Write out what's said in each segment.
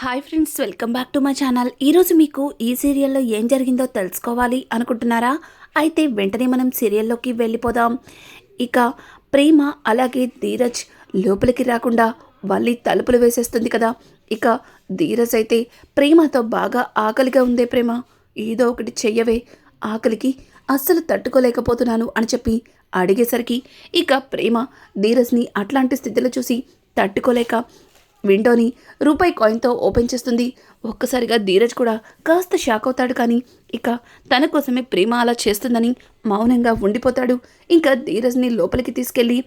Hi friends welcome back to my channel ఈరోజు మీకు ఈ సీరియల్లో ఏం జరిగిందో తెలుసుకోవాలి అనుకుంటున్నారా? అయితే వెంటనే మనం సీరియల్లోకి వెళ్ళిపోదాం. ఇక ప్రేమ అలాగే ధీరజ్ లోపలికి రాకుండా మళ్ళీ తలుపులు వేసేస్తుంది కదా. ఇక ధీరజ్ అయితే ప్రేమతో బాగా ఆకలిగా ఉందే ప్రేమ. ఏదో ఒకటి చెయ్యవే. ఆకలికి అస్సలు తట్టుకోలేకపోతున్నాను అని చెప్పి అడిగేసరికి ఇక ప్రేమ ధీరజ్ని అట్లాంటి స్థితిలో చూసి తట్టుకోలేక విండోని రూపాయి కాయిన్తో ఓపెన్ చేస్తుంది. ఒక్కసారిగా ధీరజ్ కూడా కాస్త షాక్ అవుతాడు కానీ ఇక తన కోసమే ప్రేమ అలా చేస్తుందని మౌనంగా ఉండిపోతాడు. ఇంకా ధీరజ్ని లోపలికి తీసుకెళ్ళి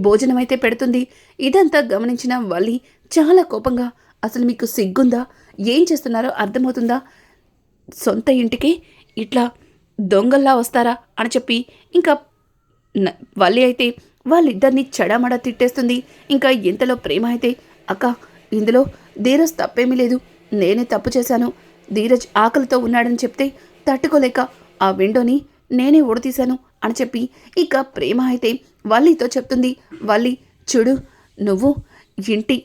భోజనం అయితే పెడుతుంది. ఇదంతా గమనించిన వల్లి చాలా కోపంగా అసలు మీకు సిగ్గుందా? ఏం చేస్తున్నారో అర్థమవుతుందా? సొంత ఇంటికి ఇట్లా దొంగల్లా వస్తారా? అని చెప్పి ఇంకా వల్లి అయితే వాళ్ళిద్దరిని చెడామడా తిట్టేస్తుంది. ఇంకా ఇంతలో ప్రేమ అయితే అక్క ఇందులో ధీరజ్ తప్పేమీ లేదు. నేనే తప్పు చేశాను. ధీరజ్ ఆకలితో ఉన్నాడని చెప్తే తట్టుకోలేక ఆ విండోని నేనే ఊడతీశాను అని చెప్పి ఇక ప్రేమ అయితే వల్లితో చెప్తుంది. వల్లి చూడు నువ్వు ఇంటి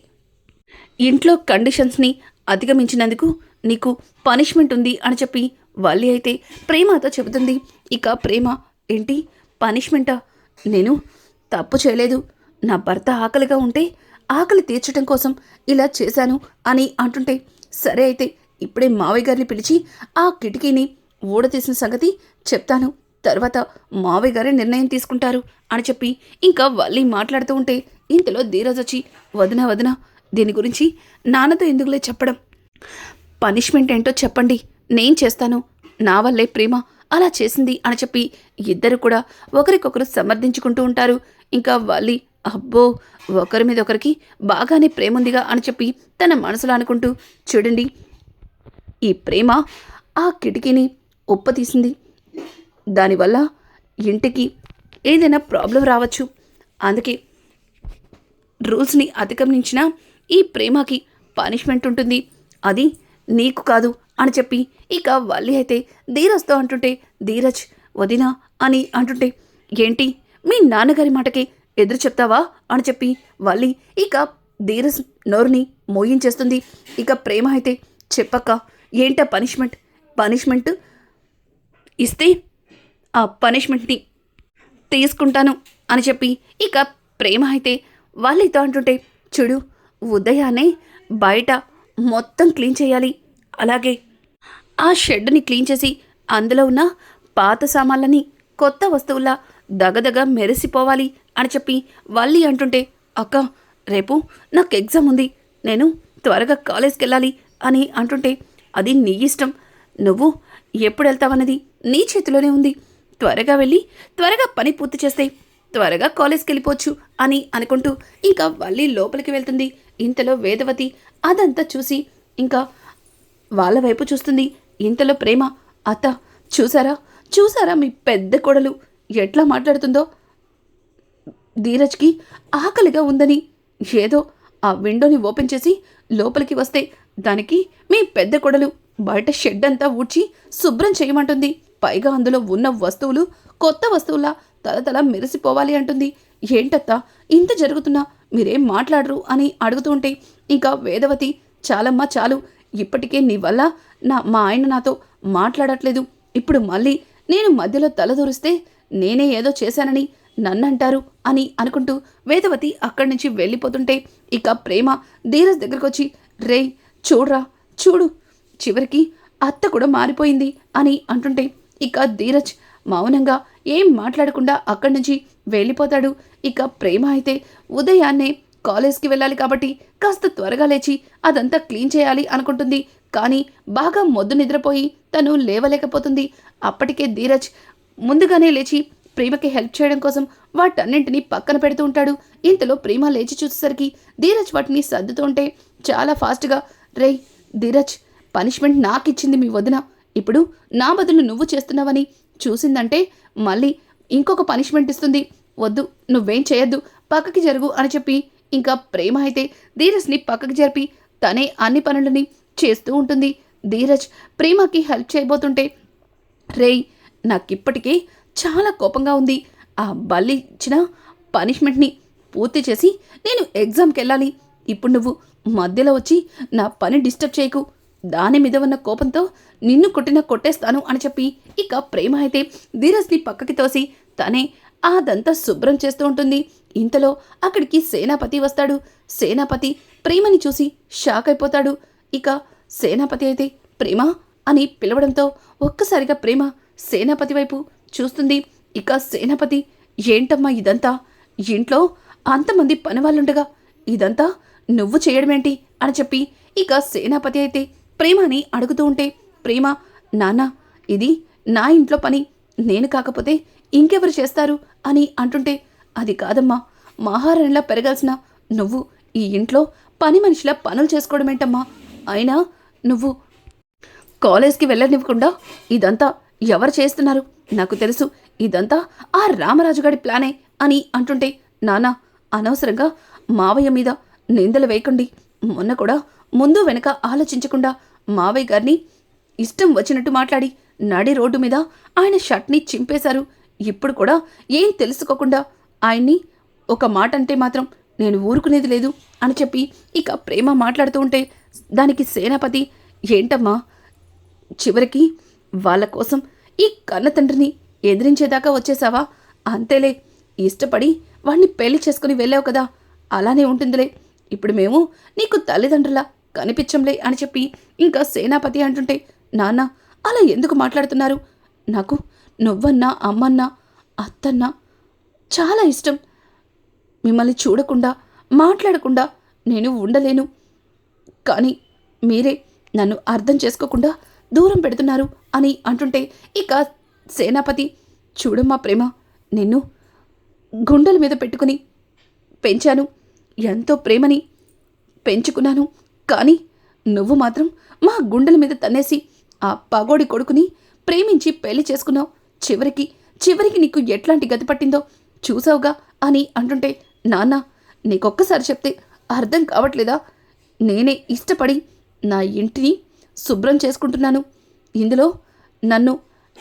ఇంట్లో కండిషన్స్ని అధిగమించినందుకు నీకు పనిష్మెంట్ ఉంది అని చెప్పి వల్లి అయితే ప్రేమతో చెబుతుంది. ఇక ప్రేమ ఏంటి? పనిష్మెంటా? నేను తప్పు చేయలేదు. నా భర్త ఆకలిగా ఉంటే ఆకలి తీర్చడం కోసం ఇలా చేశాను అని అంటుంటే సరే అయితే ఇప్పుడే మావయ్య గారిని పిలిచి ఆ కిటికీని ఊడతీసిన సంగతి చెప్తాను. తర్వాత మావయ్య గారే నిర్ణయం తీసుకుంటారు అని చెప్పి ఇంకా వల్లి మాట్లాడుతూ ఉంటే ఇంతలో ధీరజ్ వచ్చి వదిన వదిన దీని గురించి నాన్నతో ఎందుకులే చెప్పడం? పనిష్మెంట్ ఏంటో చెప్పండి నేను చేస్తాను. నా వల్లే ప్రేమ అలా చేసింది అని చెప్పి ఇద్దరు కూడా ఒకరికొకరు సమర్థించుకుంటూ ఉంటారు. ఇంకా వాళ్ళి అబ్బో ఒకరి మీద ఒకరికి బాగానే ప్రేమ ఉందిగా అని చెప్పి తన మనసులో అనుకుంటూ చూడండి ఈ ప్రేమ ఆ కిటికీని ఉప్పతీసింది. దానివల్ల ఇంటికి ఏదైనా ప్రాబ్లం రావచ్చు. అందుకే రూల్స్ని అతిక్రమించిన ఈ ప్రేమకి పనిష్మెంట్ ఉంటుంది. అది నీకు కాదు అని చెప్పి ఇక వల్లి అయితే ధీరజ్తో అంటుంటే ధీరజ్ వదినా అని అంటుంటే ఏంటి మీ నాన్నగారి మాటకి ఎదురు చెప్తావా? అని చెప్పి వల్లి ఇక ధీరజ్ నోరుని మోయించేస్తుంది. ఇక ప్రేమ అయితే చెప్పక్క. ఏంటా పనిష్మెంట్? పనిష్మెంట్ ఇస్తే ఆ పనిష్మెంట్ని తీసుకుంటాను అని చెప్పి ఇక ప్రేమ అయితే వాళ్ళితో అంటుంటే చూడు ఉదయాన్నే బయట మొత్తం క్లీన్ చేయాలి. అలాగే ఆ షెడ్ని క్లీన్ చేసి అందులో ఉన్న పాత సామాన్లని కొత్త వస్తువుల్లా దగదగ మెరిసిపోవాలి అని చెప్పి వల్లి అంటుంటే అక్క రేపు నాకు ఎగ్జామ్ ఉంది. నేను త్వరగా కాలేజ్కి వెళ్ళాలి అని అంటుంటే అది నీ ఇష్టం. నువ్వు ఎప్పుడు వెళ్తావన్నది నీ చేతిలోనే ఉంది. త్వరగా వెళ్ళి త్వరగా పని పూర్తి చేస్తే త్వరగా కాలేజ్కి వెళ్ళిపోవచ్చు అని అనుకుంటూ ఇంకా వల్లి లోపలికి వెళ్తుంది. ఇంతలో వేదవతి అదంతా చూసి ఇంకా వాళ్ళ వైపు చూస్తుంది. ఇంతలో ప్రేమ అత్త చూసారా? చూసారా మీ పెద్ద కొడలు? ఎట్లా మాట్లాడుతుందో? ధీరజ్కి ఆకలిగా ఉందని. ఏదో ఆ విండోని ఓపెన్ చేసి లోపలికి వస్తే దానికి మీ పెద్ద కొడలు బయట షెడ్ అంతా ఊడ్చి శుభ్రం చేయమంటుంది. పైగా అందులో ఉన్న వస్తువులు కొత్త వస్తువులా తలతల మెరిసిపోవాలి అంటుంది. ఏంటత్తా ఇంత జరుగుతున్నా మీరేం మాట్లాడరు అని అడుగుతూ ఉంటే ఇంకా వేదవతి చాలమ్మా చాలు. ఇప్పటికే నీ వల్ల నా మా ఆయన నాతో మాట్లాడట్లేదు. ఇప్పుడు మళ్ళీ నేను మధ్యలో తలదూరిస్తే నేనే ఏదో చేశానని నన్నంటారు అని అనుకుంటూ వేదవతి అక్కడి నుంచి వెళ్ళిపోతుంటే ఇక ప్రేమ ధీరజ్ దగ్గరకు వచ్చి రే చూడ్రా చూడు చివరికి అత్త కూడా మారిపోయింది అని అంటుంటే ఇక ధీరజ్ మౌనంగా ఏం మాట్లాడకుండా అక్కడి నుంచి వెళ్ళిపోతాడు. ఇక ప్రేమ అయితే ఉదయాన్నే కాలేజ్కి వెళ్ళాలి కాబట్టి కాస్త త్వరగా లేచి అదంతా క్లీన్ చేయాలి అనుకుంటుంది. కానీ బాగా మొద్దు నిద్రపోయి తను లేవలేకపోతుంది. అప్పటికే ధీరజ్ ముందుగానే లేచి ప్రేమకి హెల్ప్ చేయడం కోసం వాటన్నింటినీ పక్కన పెడుతూ ఉంటాడు. ఇంతలో ప్రేమ లేచి చూసేసరికి ధీరజ్ వాటిని సర్దుతుంటే చాలా ఫాస్ట్గా రేయ్ ధీరజ్ పనిష్మెంట్ నాకిచ్చింది మీ వదిన. ఇప్పుడు నా బదులు నువ్వు చేస్తున్నావని చూసిందంటే మళ్ళీ ఇంకొక పనిష్మెంట్ ఇస్తుంది. వద్దు నువ్వేం చేయొద్దు. పక్కకి జరుగు అని చెప్పి ఇంకా ప్రేమ అయితే ధీరజ్ని పక్కకి జరిపి తనే అన్ని పనులని చేస్తూ ఉంటుంది. ధీరజ్ ప్రేమకి హెల్ప్ చేయబోతుంటే రేయ్ నాకిప్పటికీ చాలా కోపంగా ఉంది. ఆ బల్లి ఇచ్చిన పనిష్మెంట్ని పూర్తి చేసి నేను ఎగ్జామ్కి వెళ్ళాలి ఇప్పుడు నువ్వు మధ్యలో వచ్చి నా పని డిస్టర్బ్ చేయకు. దాని మీద ఉన్న కోపంతో నిన్ను కొట్టిన కొట్టేస్తాను అని చెప్పి ఇక ప్రేమ అయితే ధీరజ్ని పక్కకి తోసి తనే అదంతా శుభ్రం చేస్తూ ఉంటుంది. ఇంతలో అక్కడికి సేనాపతి వస్తాడు. సేనాపతి ప్రేమని చూసి షాక్ అయిపోతాడు. ఇక సేనాపతి అయితే ప్రేమ అని పిలవడంతో ఒక్కసారిగా ప్రేమ సేనాపతి వైపు చూస్తుంది. ఇక సేనాపతి ఏంటమ్మా ఇదంతా? ఇంట్లో అంతమంది పనివాళ్ళుండగా ఇదంతా నువ్వు చేయడమేంటి? అని చెప్పి ఇక సేనాపతి అయితే ప్రేమని అడుగుతూ ఉంటే ప్రేమ నాన్న ఇది నా ఇంట్లో పని. నేను కాకపోతే ఇంకెవరు చేస్తారు? అని అంటుంటే అది కాదమ్మా. మహారాణిలా పెరగాల్సిన నువ్వు ఈ ఇంట్లో పని మనిషిలా పనులు చేసుకోవడమేంటమ్మా? అయినా నువ్వు కాలేజ్కి వెళ్ళనివ్వకుండా ఇదంతా ఎవరు చేస్తున్నారు? నాకు తెలుసు ఇదంతా ఆ రామరాజుగాడి ప్లానే అని అంటుంటే నానా అనవసరంగా మావయ్య మీద నిందలు వేయకండి. మొన్న కూడా ముందు వెనక ఆలోచించకుండా మావయ్య గారిని ఇష్టం వచ్చినట్టు మాట్లాడి నడి రోడ్డు మీద ఆయన షర్ట్ని చింపేశారు. ఇప్పుడు కూడా ఏం తెలుసుకోకుండా ఆయన్ని ఒక మాట అంటే మాత్రం నేను ఊరుకునేది లేదు అని చెప్పి ఇక ప్రేమ మాట్లాడుతూ ఉంటే దానికి సేనాపతి ఏంటమ్మా చివరికి వాళ్ళ కోసం ఈ కన్న తండ్రిని ఎదిరించేదాకా వచ్చేసావా? అంతేలే ఇష్టపడి వాణ్ణి పెళ్ళి చేసుకుని వెళ్ళావు కదా. అలానే ఉంటుందిలే. ఇప్పుడు మేము నీకు తల్లిదండ్రులా కనిపించంలే అని చెప్పి ఇంకా సేనాపతి అంటుంటే నాన్న అలా ఎందుకు మాట్లాడుతున్నారు? నాకు నువ్వన్నా అమ్మన్నా అత్తన్నా చాలా ఇష్టం. మిమ్మల్ని చూడకుండా మాట్లాడకుండా నేను ఉండలేను. కానీ మీరే నన్ను అర్థం చేసుకోకుండా దూరం పెడుతున్నారు అని అంటుంటే ఇక సేనాపతి చూడమ్మా ప్రేమ నిన్ను గుండెల మీద పెట్టుకుని పెంచాను. ఎంతో ప్రేమని పెంచుకున్నాను. కానీ నువ్వు మాత్రం మా గుండెల మీద తన్నేసి ఆ పగోడి కొడుకుని ప్రేమించి పెళ్ళి చేసుకున్నావు. చివరికి చివరికి నీకు ఎట్లాంటి గతి పట్టిందో చూసావుగా అని అంటుంటే నాన్న నీకొక్కసారి చెప్తే అర్థం కావట్లేదా? నేనే ఇష్టపడి నా ఇంటిని శుభ్రం చేసుకుంటున్నాను. ఇందులో నన్ను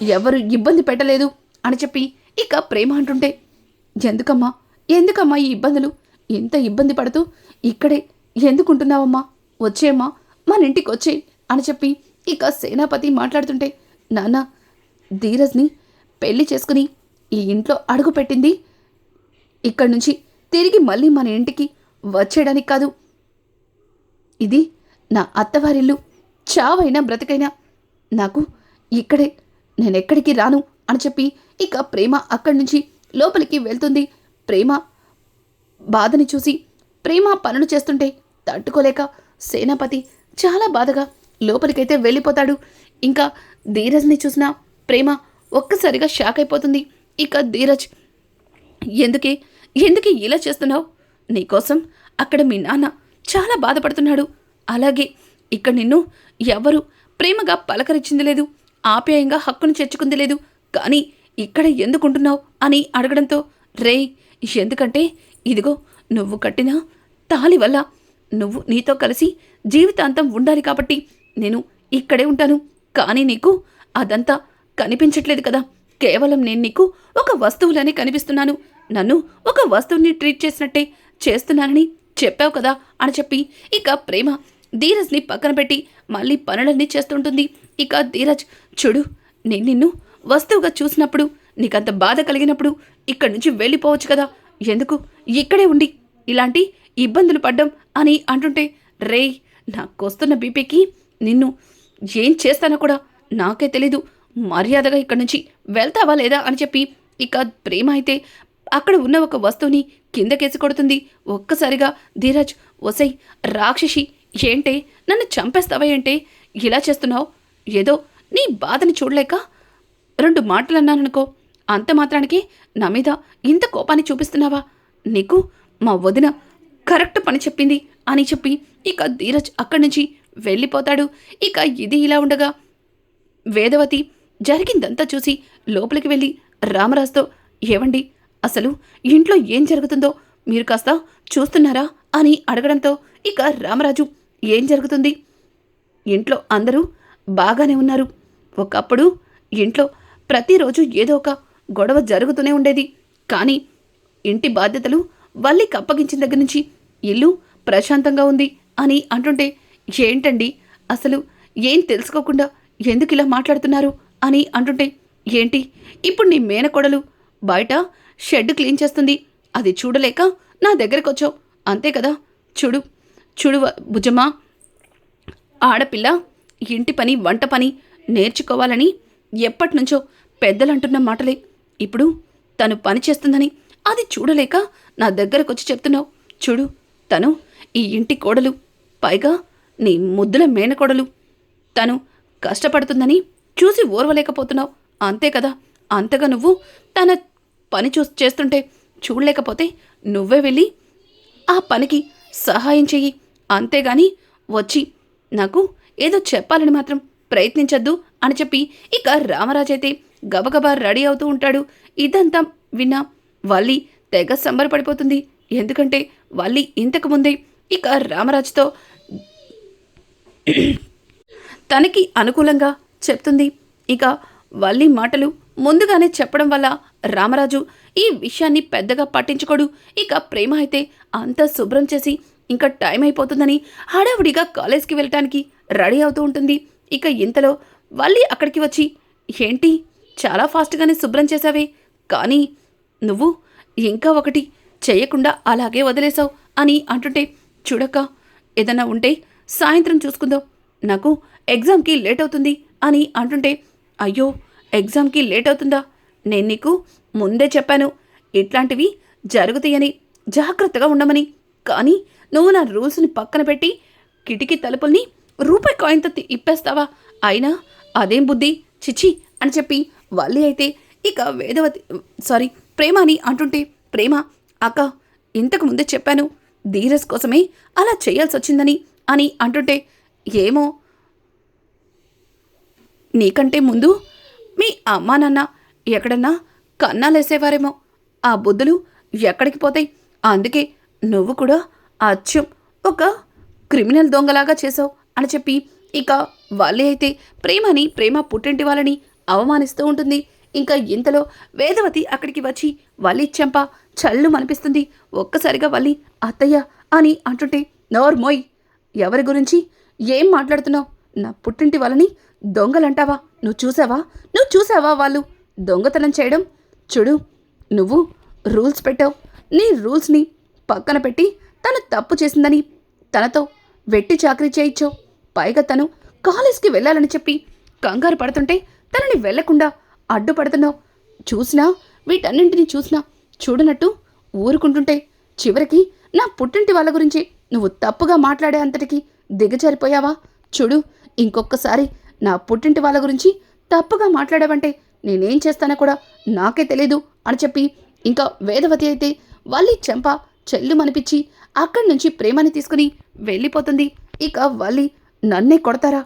ఎవరు ఇబ్బంది పెట్టలేదు అని చెప్పి ఇక ప్రేమ అంటుంటే ఎందుకమ్మా? ఎందుకమ్మా ఈ ఇబ్బందులు? ఎంత ఇబ్బంది పడుతూ ఇక్కడే ఎందుకుంటున్నావమ్మా? వచ్చేమ్మా మన ఇంటికి వచ్చే అని చెప్పి ఇక సేనాపతి మాట్లాడుతుంటే నాన్న ధీరజ్ని పెళ్ళి చేసుకుని ఈ ఇంట్లో అడుగు పెట్టింది. ఇక్కడి నుంచి తిరిగి మళ్ళీ మన ఇంటికి వచ్చేయడానికి కాదు. ఇది నా అత్తవారిల్లు. చావైనా బ్రతికైనా నాకు ఇక్కడే నేనెక్కడికి రాను అని చెప్పి ఇక ప్రేమ అక్కడి నుంచి లోపలికి వెళ్తుంది. ప్రేమ బాధని చూసి ప్రేమ పనులు చేస్తుంటే తట్టుకోలేక సేనాపతి చాలా బాధగా లోపలికైతే వెళ్ళిపోతాడు. ఇంకా ధీరజ్ని చూసిన ప్రేమ ఒక్కసారిగా షాక్ అయిపోతుంది. ఇక ధీరజ్ ఎందుకే ఎందుకే ఇలా చేస్తున్నావు? నీకోసం అక్కడ మీ నాన్న చాలా బాధపడుతున్నాడు. అలాగే ఇక్కడ నిన్ను ఎవరు? ప్రేమగా పలకరించింది లేదు. ఆప్యాయంగా హక్కును చేర్చుకుంది లేదు. కానీ ఇక్కడ ఎందుకుంటున్నావు అని అడగడంతో రే ఎందుకంటే ఇదిగో నువ్వు కట్టిన తాలి వల్ల నువ్వు నీతో కలిసి జీవితాంతం ఉండాలి కాబట్టి నేను ఇక్కడే ఉంటాను. కానీ నీకు అదంతా కనిపించట్లేదు కదా. కేవలం నేను నీకు ఒక వస్తువులనే కనిపిస్తున్నాను. నన్ను ఒక వస్తువుని ట్రీట్ చేసినట్టే చేస్తున్నానని చెప్పావు కదా అని చెప్పి ఇక ప్రేమ ధీరజ్ని పక్కన పెట్టి మళ్ళీ పనులన్నీ చేస్తుంటుంది. ఇక ధీరజ్ చూడు నేను నిన్ను వస్తువుగా చూసినప్పుడు నీకంత బాధ కలిగినప్పుడు ఇక్కడి నుంచి వెళ్ళిపోవచ్చు కదా. ఎందుకు? ఇక్కడే ఉండి ఇలాంటి ఇబ్బందులు పడ్డం అని అంటుంటే రే నాకొస్తున్న బీపీకి నిన్ను ఏం చేస్తానో కూడా నాకే తెలీదు. మర్యాదగా ఇక్కడి నుంచి వెళ్తావా లేదా అని చెప్పి ఇక ప్రేమ అయితే అక్కడ ఉన్న ఒక వస్తువుని కిందకేసి కొడుతుంది. ఒక్కసారిగా ధీరజ్ ఒసై రాక్షసి ఏంటి? నన్ను చంపేస్తావా ఏంటి? ఇలా చేస్తున్నావు? ఏదో నీ బాధని చూడలేక రెండు మాటలు అన్నాననుకో. అంత మాత్రానికి నా మీద ఇంత కోపాన్ని చూపిస్తున్నావా? నీకు మా వదిన కరెక్ట్ పని చెప్పింది అని చెప్పి ఇక ధీరజ్ అక్కడి నుంచి వెళ్ళిపోతాడు. ఇక ఇది ఇలా ఉండగా వేదవతి జరిగిందంతా చూసి లోపలికి వెళ్ళి రామరాజుతో ఏవండి? అసలు ఇంట్లో ఏం జరుగుతుందో మీరు కాస్త చూస్తున్నారా? అని అడగడంతో ఇక రామరాజు ఏం జరుగుతుంది? ఇంట్లో అందరూ బాగానే ఉన్నారు. ఒకప్పుడు ఇంట్లో ప్రతిరోజు ఏదో ఒక గొడవ జరుగుతూనే ఉండేది. కానీ ఇంటి బాధ్యతలు వల్లికి అప్పగించిన దగ్గర నుంచి ఇల్లు ప్రశాంతంగా ఉంది అని అంటుంటే ఏంటండి? అసలు ఏం తెలుసుకోకుండా ఎందుకు ఇలా మాట్లాడుతున్నారు? అని అంటుంటే ఏంటి? ఇప్పుడు నీ మేనకోడలు బయట షెడ్ క్లీన్ చేస్తుంది. అది చూడలేక నా దగ్గరకు వచ్చావు అంతే కదా? చూడు. చూడు భుజమా. ఆడపిల్ల ఇంటి పని వంట పని నేర్చుకోవాలని ఎప్పటినుంచో పెద్దలంటున్న మాటలే. ఇప్పుడు తను పని చేస్తుందని అది చూడలేక నా దగ్గరకు వచ్చి చెప్తున్నావు. చూడు తను ఈ ఇంటి కోడలు. పైగా నీ ముద్దుల మేనకోడలు. తను కష్టపడుతుందని చూసి ఓర్వలేకపోతున్నావు. అంతే కదా అంతగా నువ్వు తన పని చూ చేస్తుంటే చూడలేకపోతే నువ్వే వెళ్ళి ఆ పనికి సహాయం చెయ్యి. అంతేగాని వచ్చి నాకు ఏదో చెప్పాలని మాత్రం ప్రయత్నించద్దు అని చెప్పి ఇక రామరాజు అయితే గబగబా రెడీ అవుతూ ఉంటాడు. ఇదంతా విన్నా వల్లి తెగ సంబరపడిపోతుంది. ఎందుకంటే వల్లి ఇంతకు ముందే ఇక రామరాజుతో తనకి అనుకూలంగా చెప్తుంది. ఇక వల్లి మాటలు ముందుగానే చెప్పడం వల్ల రామరాజు ఈ విషయాన్ని పెద్దగా పట్టించుకోడు. ఇక ప్రేమ అయితే అంతా శుభ్రం చేసి ఇంకా టైం అయిపోతుందని హడావుడిగా కాలేజ్కి వెళ్ళటానికి రెడీ అవుతూ ఉంటుంది. ఇక ఇంతలో వల్లి అక్కడికి వచ్చి ఏంటి? చాలా ఫాస్ట్గానే శుభ్రం చేశావే. కానీ నువ్వు ఇంకా ఒకటి చేయకుండా అలాగే వదిలేశావు అని అంటుంటే చూడక్క ఏదన్నా ఉంటే సాయంత్రం చూసుకుందాం. నాకు ఎగ్జామ్కి లేట్ అవుతుంది అని అంటుంటే అయ్యో ఎగ్జామ్కి లేట్ అవుతుందా? నేను నీకు ముందే చెప్పాను. ఇట్లాంటివి జరుగుతాయని జాగ్రత్తగా ఉండమని. కానీ నువ్వు నా రూల్స్ని పక్కన పెట్టి కిటికీ తలుపుల్ని రూపాయి కాయిన్తో తి- ఇప్పేస్తావా? అయినా అదేం బుద్ధి? చిచి అని చెప్పి వల్లి అయితే ఇక వేదవతి సారీ ప్రేమ అని అంటుంటే ప్రేమ అక్క ఇంతకు ముందే చెప్పాను ధీరస్ కోసమే అలా చేయాల్సి వచ్చిందని అని అంటుంటే ఏమో నీకంటే ముందు మీ అమ్మా నాన్న ఎక్కడన్నా కన్నాలేసేవారేమో. ఆ బుద్ధులు ఎక్కడికి పోతాయి? అందుకే నువ్వు కూడా అచ్చం ఒక క్రిమినల్ దొంగలాగా చేసావు అని చెప్పి ఇక వాళ్ళే అయితే ప్రేమని ప్రేమ పుట్టింటి వాళ్ళని అవమానిస్తూ ఉంటుంది. ఇంకా ఇంతలో వేదవతి అక్కడికి వచ్చి వల్లి చెంప చల్లు మనిపిస్తుంది. ఒక్కసారిగా వల్లి అత్తయ్య అని అంటుంటే నోర్మోయ్ ఎవరి గురించి? ఏం మాట్లాడుతున్నావు? నా పుట్టింటి వాళ్ళని దొంగలంటావా? నువ్వు చూసావా? నువ్వు చూసావా వాళ్ళు దొంగతనం చేయడం? చూడు నువ్వు రూల్స్ పెట్టావు. నీ రూల్స్ని పక్కన పెట్టి తను తప్పు చేసిందని తనతో వెట్టి చాకరీ చేయించావు పైగా తను కాలేజ్కి వెళ్ళాలని చెప్పి కంగారు పడుతుంటే తనని వెళ్ళకుండా అడ్డుపడుతున్నావు చూసినా వీటన్నింటినీ చూసినా చూడనట్టు ఊరుకుంటుంటే చివరికి నా పుట్టింటి వాళ్ళ గురించి నువ్వు తప్పుగా మాట్లాడే అంతటికి దిగజారిపోయావా? చూడు ఇంకొకసారి నా పుట్టింటి వాళ్ళ గురించి తప్పుగా మాట్లాడావంటే నేనేం చేస్తానో కూడా నాకే తెలీదు అని చెప్పి ఇంకా వేదవతి అయితే వల్లి చెంప చెల్లుమనిపించి అక్కడి నుంచి ప్రేమని తీసుకుని వెళ్ళిపోతుంది. ఇక వల్లి నన్నే కొడతారా?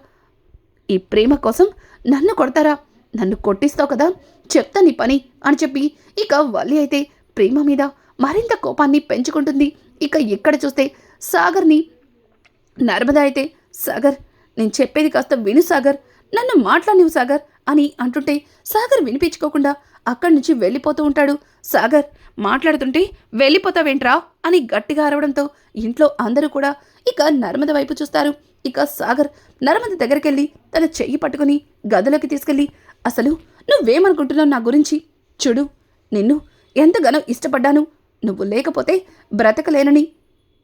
ఈ ప్రేమ కోసం నన్ను కొడతారా? నన్ను కొట్టిస్తావు కదా? చెప్తా నీ పని అని చెప్పి ఇక వల్లి అయితే ప్రేమ మీద మరింత కోపాన్ని పెంచుకుంటుంది. ఇక ఇక్కడ చూస్తే సాగర్ని నర్మద అయితే సాగర్ నేను చెప్పేది కాస్త విను సాగర్ నన్ను మాట్లాడినవు సాగర్ అని అంటుంటే సాగర్ వినిపించుకోకుండా అక్కడి నుంచి వెళ్ళిపోతూ ఉంటాడు. సాగర్ మాట్లాడుతుంటే వెళ్ళిపోతావేంట్రా అని గట్టిగా అరవడంతో ఇంట్లో అందరూ కూడా ఇక నర్మద వైపు చూస్తారు. ఇక సాగర్ నర్మద దగ్గరికెళ్ళి తన చెయ్యి పట్టుకుని గదిలోకి తీసుకెళ్ళి అసలు నువ్వేమనుకుంటున్నావు నా గురించి? చూడు నిన్ను ఎంతగానో ఇష్టపడ్డాను. నువ్వు లేకపోతే బ్రతకలేనని.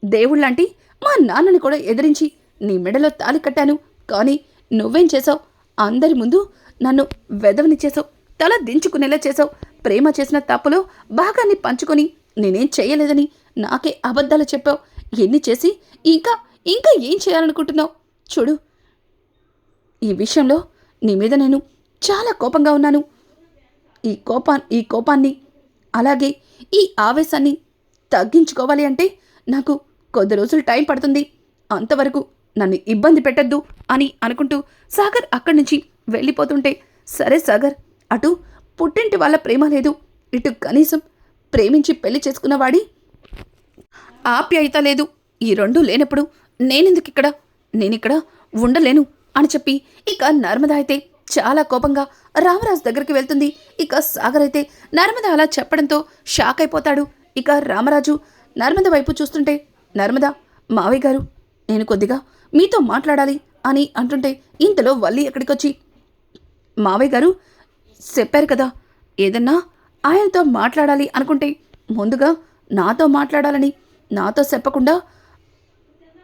దేవుళ్ళంటి మా నాన్నని కూడా ఎదిరించి నీ మెడలో తాలి కట్టాను. కానీ నువ్వేం చేసావు అందరి ముందు నన్ను వెదవనిచ్చేసావు తల దించుకునేలా చేసావు ప్రేమ చేసిన తప్పులో భాగాన్ని పంచుకొని నేనేం చేయలేదని నాకే అబద్ధాలు చెప్పావు. ఎన్ని చేసి ఇంకా ఇంకా ఏం చేయాలనుకుంటున్నావు? చూడు ఈ విషయంలో నీ మీద నేను చాలా కోపంగా ఉన్నాను. ఈ కోపా ఈ కోపాన్ని అలాగే ఈ ఆవేశాన్ని తగ్గించుకోవాలి అంటే నాకు కొద్ది రోజులు టైం పడుతుంది. అంతవరకు నన్ను ఇబ్బంది పెట్టద్దు అని అనుకుంటూ సాగర్ అక్కడి నుంచి వెళ్ళిపోతుంటే సరే సాగర్ అటు పుట్టింటి వాళ్ళ ప్రేమ లేదు. ఇటు కనీసం ప్రేమించి పెళ్ళి చేసుకున్నవాడి ఆప్యాయత లేదు. ఈ రెండు లేనప్పుడు నేనెందుకు ఇక్కడ? నేనిక్కడ ఉండలేను అని చెప్పి ఇక నర్మద అయితే చాలా కోపంగా రామరాజు దగ్గరికి వెళ్తుంది. ఇక సాగర్ అయితే నర్మద అలా చెప్పడంతో షాక్ అయిపోతాడు. ఇక రామరాజు నర్మద వైపు చూస్తుంటే నర్మద మావయ్య గారు నేను కొద్దిగా మీతో మాట్లాడాలి అని అంటుంటే ఇంతలో వల్లి ఎక్కడికొచ్చి మావయ్య గారు చెప్పారు కదా. ఏదన్నా ఆయనతో మాట్లాడాలి అనుకుంటే ముందుగా నాతో మాట్లాడాలని నాతో చెప్పకుండా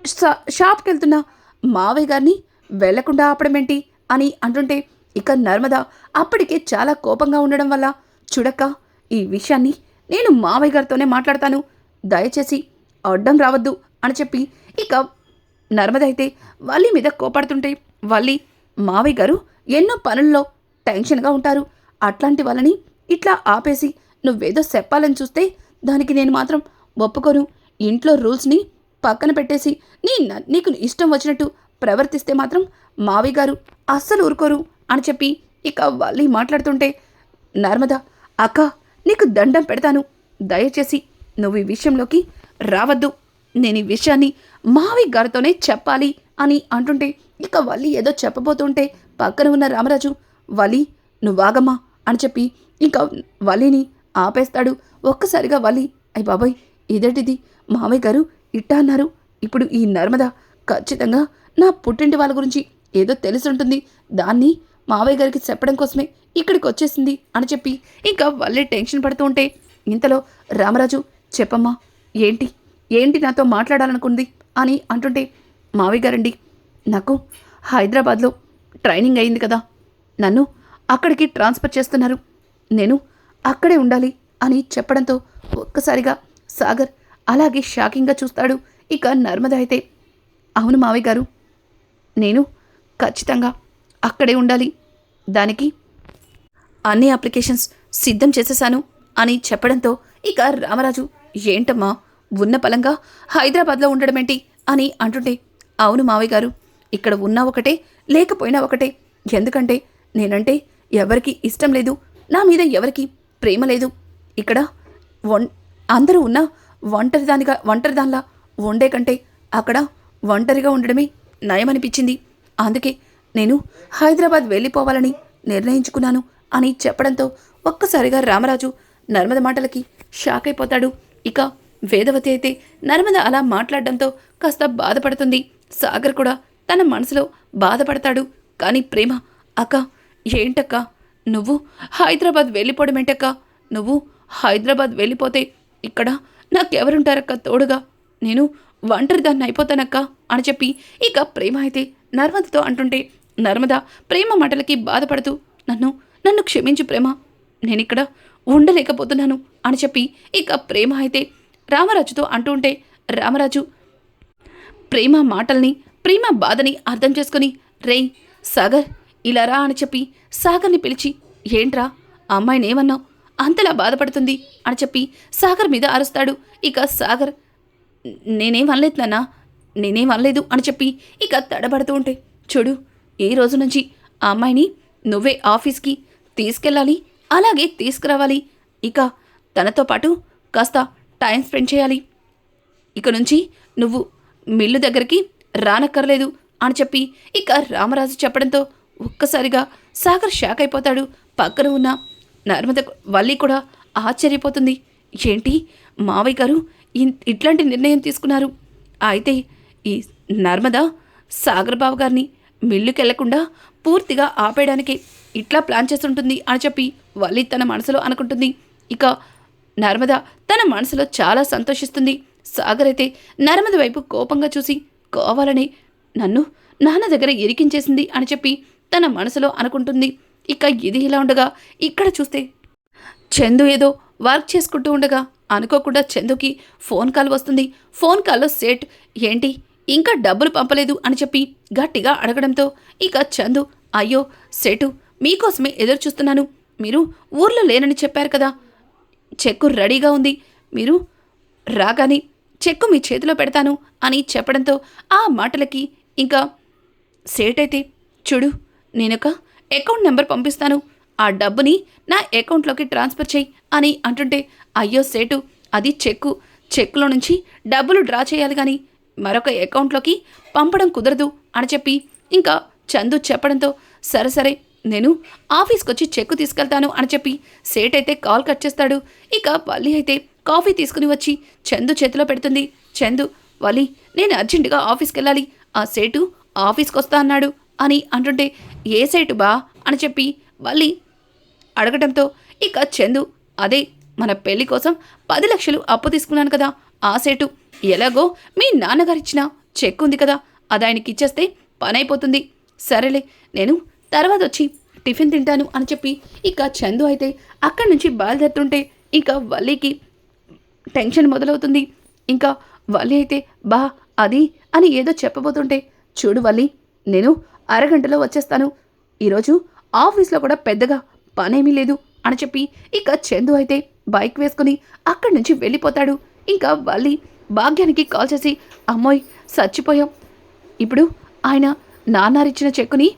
షా- షాప్కి వెళ్తున్న మావయ్య గారిని వెళ్ళకుండా ఆపడమేంటి అని అంటుంటే ఇక నర్మద అప్పటికే చాలా కోపంగా ఉండడం వల్ల చూడక్క ఈ విషయాన్ని నేను మావయ్య గారితోనే మాట్లాడతాను. దయచేసి అడ్డం రావద్దు అని చెప్పి ఇక నర్మద అయితే వల్లి మీద కోపడుతుంటే వల్లి మావయ్య గారు ఎన్నో పనుల్లో టెన్షన్గా ఉంటారు. అట్లాంటి వాళ్ళని ఇట్లా ఆపేసి నువ్వేదో చెప్పాలని చూస్తే దానికి నేను మాత్రం ఒప్పుకోను. ఇంట్లో రూల్స్ని పక్కన పెట్టేసి నీ నీకు ఇష్టం వచ్చినట్టు ప్రవర్తిస్తే మాత్రం మావయ్య గారు అస్సలు ఊరుకోరు అని చెప్పి ఇక వల్లి మాట్లాడుతుంటే నర్మద అక్క నీకు దండం పెడతాను. దయచేసి నువ్వు ఈ విషయంలోకి రావద్దు. నేను ఈ విషయాన్ని మావయ్య గారితోనే చెప్పాలి అని అంటుంటే ఇక వాళ్ళు ఏదో చెప్పబోతుంటే పక్కన ఉన్న రామరాజు వలి నువ్వాగమ్మా అని చెప్పి ఇంకా వలిని ఆపేస్తాడు. ఒక్కసారిగా వలి అయ్య బాబాయ్ ఇదేంటిది? మావయ్య గారు ఇట్టా అన్నారు. ఇప్పుడు ఈ నర్మద ఖచ్చితంగా నా పుట్టింటి వాళ్ళ గురించి ఏదో తెలుసుంటుంది దాన్ని మావయ్య గారికి చెప్పడం కోసమే ఇక్కడికి వచ్చేసింది అని చెప్పి ఇంకా వాళ్ళే టెన్షన్ పడుతూ ఉంటే ఇంతలో రామరాజు చెప్పమ్మా ఏంటి? ఏంటి నాతో మాట్లాడాలనుకుంది అని అంటుంటే మావయ్య గారండి నాకు హైదరాబాద్లో ట్రైనింగ్ అయింది కదా నన్ను అక్కడికి ట్రాన్స్ఫర్ చేస్తున్నారు. నేను అక్కడే ఉండాలి అని చెప్పడంతో ఒక్కసారిగా సాగర్ అలాగే షాకింగ్గా చూస్తాడు. ఇక నర్మద అయితే అవును మావయ్య గారు నేను ఖచ్చితంగా అక్కడే ఉండాలి. దానికి అన్ని అప్లికేషన్స్ సిద్ధం చేసేశాను అని చెప్పడంతో ఇక రామరాజు ఏంటమ్మా ఉన్న పలంగా హైదరాబాద్లో ఉండడమేంటి అని అంటుంటే అవును మావయ్య గారు ఇక్కడ ఉన్నా ఒకటే లేకపోయినా ఒకటే. ఎందుకంటే నేనంటే ఎవరికి ఇష్టం లేదు. నా మీద ఎవరికి ప్రేమ లేదు. ఇక్కడ వన్ అందరూ ఉన్న ఒంటరిదానిగా ఒంటరిదానిలా వండే కంటే అక్కడ ఒంటరిగా ఉండడమే నయమనిపించింది. అందుకే నేను హైదరాబాద్ వెళ్ళిపోవాలని నిర్ణయించుకున్నాను అని చెప్పడంతో ఒక్కసారిగా రామరాజు నర్మద మాటలకి షాక్ అయిపోతాడు. ఇక వేదవతి అయితే నర్మద అలా మాట్లాడడంతో కాస్త బాధపడుతుంది. సాగర్ కూడా తన మనసులో బాధపడతాడు. కానీ ప్రేమ అక్క ఏంటక్క? నువ్వు హైదరాబాద్ వెళ్ళిపోవడం ఏంటక్క నువ్వు హైదరాబాద్ వెళ్ళిపోతే ఇక్కడ నాకెవరుంటారక్క తోడుగా? నేను ఒంటరిదాన్ని అయిపోతానక్క అని చెప్పి ఇక ప్రేమ అయితే నర్మదతో అంటుంటే నర్మద ప్రేమ మాటలకి బాధపడుతూ నన్ను నన్ను క్షమించు ప్రేమ నేనిక్కడ ఉండలేకపోతున్నాను అని చెప్పి ఇక ప్రేమ అయితే రామరాజుతో అంటుంటే రామరాజు ప్రేమ మాటల్ని ప్రేమ బాధని అర్థం చేసుకుని రేయ్ సాగర్ ఇలా రా అని చెప్పి సాగర్ని పిలిచి ఏంట్రా? అమ్మాయినేమన్నావు? అమ్మాయిని ఏమన్నావు అంతలా బాధపడుతుంది? అని చెప్పి సాగర్ మీద అరుస్తాడు. ఇక సాగర్ నేనేం అనలేదు నాన్న నేనేం అనలేదు అని చెప్పి ఇక తడబడుతూ ఉంటే చూడు ఈ రోజు నుంచి ఆ అమ్మాయిని నువ్వే ఆఫీస్కి తీసుకెళ్ళాలి అలాగే తీసుకురావాలి. ఇక తనతో పాటు కాస్త టైం స్పెండ్ చేయాలి. ఇక నుంచి నువ్వు మిల్లు దగ్గరికి రానక్కర్లేదు అని చెప్పి ఇక రామరాజు చెప్పడంతో ఒక్కసారిగా సాగర్ షాక్ అయిపోతాడు. పక్కన ఉన్న నర్మద వల్లి కూడా ఆశ్చర్యపోతుంది. ఏంటి? మావయ్య గారు ఇట్లాంటి నిర్ణయం తీసుకున్నారు. అయితే ఈ నర్మద సాగర్ బాబు గారిని మిల్లుకి వెళ్ళకుండా పూర్తిగా ఆపేయడానికి ఇట్లా ప్లాన్ చేస్తుంటుంది అని చెప్పి వల్లి తన మనసులో అనుకుంటుంది. ఇక నర్మద తన మనసులో చాలా సంతోషిస్తుంది. సాగర్ అయితే నర్మద వైపు కోపంగా చూసి కావాలని నన్ను నాన్న దగ్గర ఇరికించేసింది అని చెప్పి తన మనసులో అనుకుంటుంది. ఇక ఇది ఇలా ఉండగా ఇక్కడ చూస్తే చందు ఏదో వర్క్ చేసుకుంటూ ఉండగా అనుకోకుండా చందుకి ఫోన్ కాల్ వస్తుంది. ఫోన్ కాల్లో సేట్ ఏంటి ఇంకా డబ్బులు పంపలేదు అని చెప్పి గట్టిగా అడగడంతో ఇక చందు అయ్యో సేటు మీకోసమే ఎదురు చూస్తున్నాను. మీరు ఊర్లో లేనని చెప్పారు కదా. చెక్కు రెడీగా ఉంది. మీరు రాగానే చెక్కు మీ చేతిలో పెడతాను అని చెప్పడంతో ఆ మాటలకి ఇంకా సేట్ అయితే చూడు నేనొక అకౌంట్ నెంబర్ పంపిస్తాను. ఆ డబ్బుని నా అకౌంట్లోకి ట్రాన్స్ఫర్ చేయి అని అంటుంటే అయ్యో సేటు అది చెక్కు. చెక్కులో నుంచి డబ్బులు డ్రా చేయాలి కానీ మరొక అకౌంట్లోకి పంపడం కుదరదు అని చెప్పి ఇంకా చందు చెప్పడంతో సరే సరే నేను ఆఫీస్కి వచ్చి చెక్కు తీసుకెళ్తాను అని చెప్పి సేట్ అయితే కాల్ కట్ చేస్తాడు. ఇక వల్లి అయితే కాఫీ తీసుకుని వచ్చి చందు చేతిలో పెడుతుంది. చందు వలి నేను అర్జెంటుగా ఆఫీస్కి వెళ్ళాలి ఆ సేటు ఆఫీస్కి వస్తా అన్నాడు. అని అంటుంటే ఏ సేటు బా? అని చెప్పి వల్లి అడగటంతో ఇక చందు అదే మన పెళ్ళి కోసం పది లక్షలు అప్పు తీసుకున్నాను కదా ఆ సేటు ఎలాగో మీ నాన్నగారిచ్చిన చెక్ ఉంది కదా అది ఆయనకి ఇచ్చేస్తే పని అయిపోతుంది సరేలే నేను తర్వాత వచ్చి టిఫిన్ తింటాను అని చెప్పి ఇక చందు అయితే అక్కడి నుంచి బయలుదేరుతుంటే ఇక వల్లికి టెన్షన్ మొదలవుతుంది. ఇంకా వల్లి అయితే బా అది అని ఏదో చెప్పబోతుంటే చూడు వల్లి నేను అరగంటలో వచ్చేస్తాను. ఈరోజు ఆఫీస్లో కూడా పెద్దగా పనేమీ లేదు అని చెప్పి ఇక చందు అయితే బైక్ వేసుకుని అక్కడి నుంచి వెళ్ళిపోతాడు. ఇంకా వల్లి భాగ్యానికి కాల్ చేసి అమ్మోయ్ చచ్చిపోయాం. ఇప్పుడు ఆయన నాన్నారిచ్చిన చెక్కుని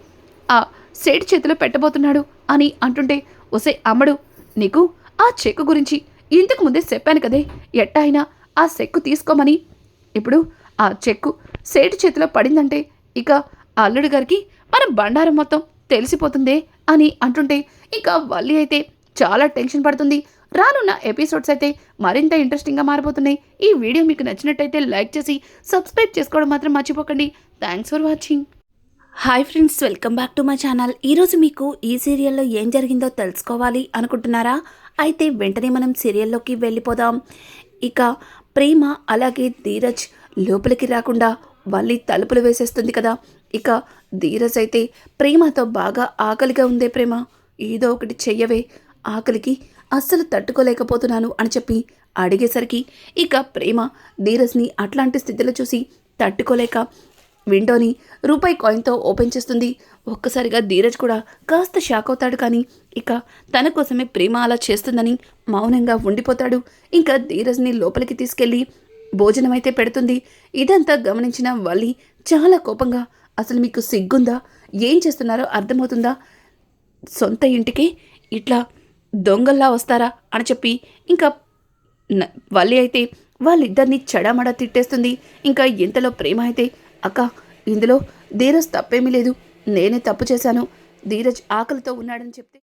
ఆ సేటు చేతిలో పెట్టబోతున్నాడు అని అంటుంటే ఒసే అమ్మడు నీకు ఆ చెక్కు గురించి ఇంతకు ముందే చెప్పాను కదే. ఎట్ట అయినా ఆ చెక్కు తీసుకోమని. ఇప్పుడు ఆ చెక్కు సేటు చేతిలో పడిందంటే ఇక అల్లుడు గారికి మన బండారం మొత్తం తెలిసిపోతుందే అని అంటుంటే ఇక వల్లి అయితే చాలా టెన్షన్ పడుతుంది. రానున్న ఎపిసోడ్స్ అయితే మరింత ఇంట్రెస్టింగ్గా మారిపోతున్నాయి ఈ వీడియో మీకు నచ్చినట్టయితే లైక్ చేసి సబ్స్క్రైబ్ చేసుకోవడం మాత్రం మర్చిపోకండి. Thanks for watching hi friends welcome back to my channel ఈరోజు మీకు ఈ సీరియల్లో ఏం జరిగిందో తెలుసుకోవాలి అనుకుంటున్నారా? అయితే వెంటనే మనం సీరియల్లోకి వెళ్ళిపోదాం. ఇక ప్రేమ అలాగే ధీరజ్ లోపలికి రాకుండా వల్లి తలుపులు వేసేస్తుంది కదా. ఇక ధీరజ్ అయితే ప్రేమతో బాగా ఆకలిగా ఉందే ప్రేమ. ఏదో ఒకటి చెయ్యవే. ఆకలికి అస్సలు తట్టుకోలేకపోతున్నాను అని చెప్పి అడిగేసరికి ఇక ప్రేమ ధీరజ్ని అట్లాంటి స్థితిలో చూసి తట్టుకోలేక విండోని రూపాయి కాయిన్తో ఓపెన్ చేస్తుంది. ఒక్కసారిగా ధీరజ్ కూడా కాస్త షాక్ అవుతాడు కానీ ఇక తన కోసమే ప్రేమ అలా చేస్తుందని మౌనంగా ఉండిపోతాడు. ఇంకా ధీరజ్ని లోపలికి తీసుకెళ్ళి భోజనం అయితే పెడుతుంది. ఇదంతా గమనించిన వల్లి చాలా కోపంగా అసలు మీకు సిగ్గుందా? ఏం చేస్తున్నారో అర్థమవుతుందా? సొంత ఇంటికి ఇట్లా దొంగల్లా వస్తారా అని చెప్పి ఇంకా న- వల్లి అయితే వాళ్ళిద్దరిని చెడమడ తిట్టేస్తుంది. ఇంకా ఇంతలో ప్రేమ అయితే అక్క ఇందులో ధీరజ్ తప్పేమీ లేదు. నేనే తప్పు చేశాను. ధీరజ్ ఆకలితో ఉన్నాడని చెప్తే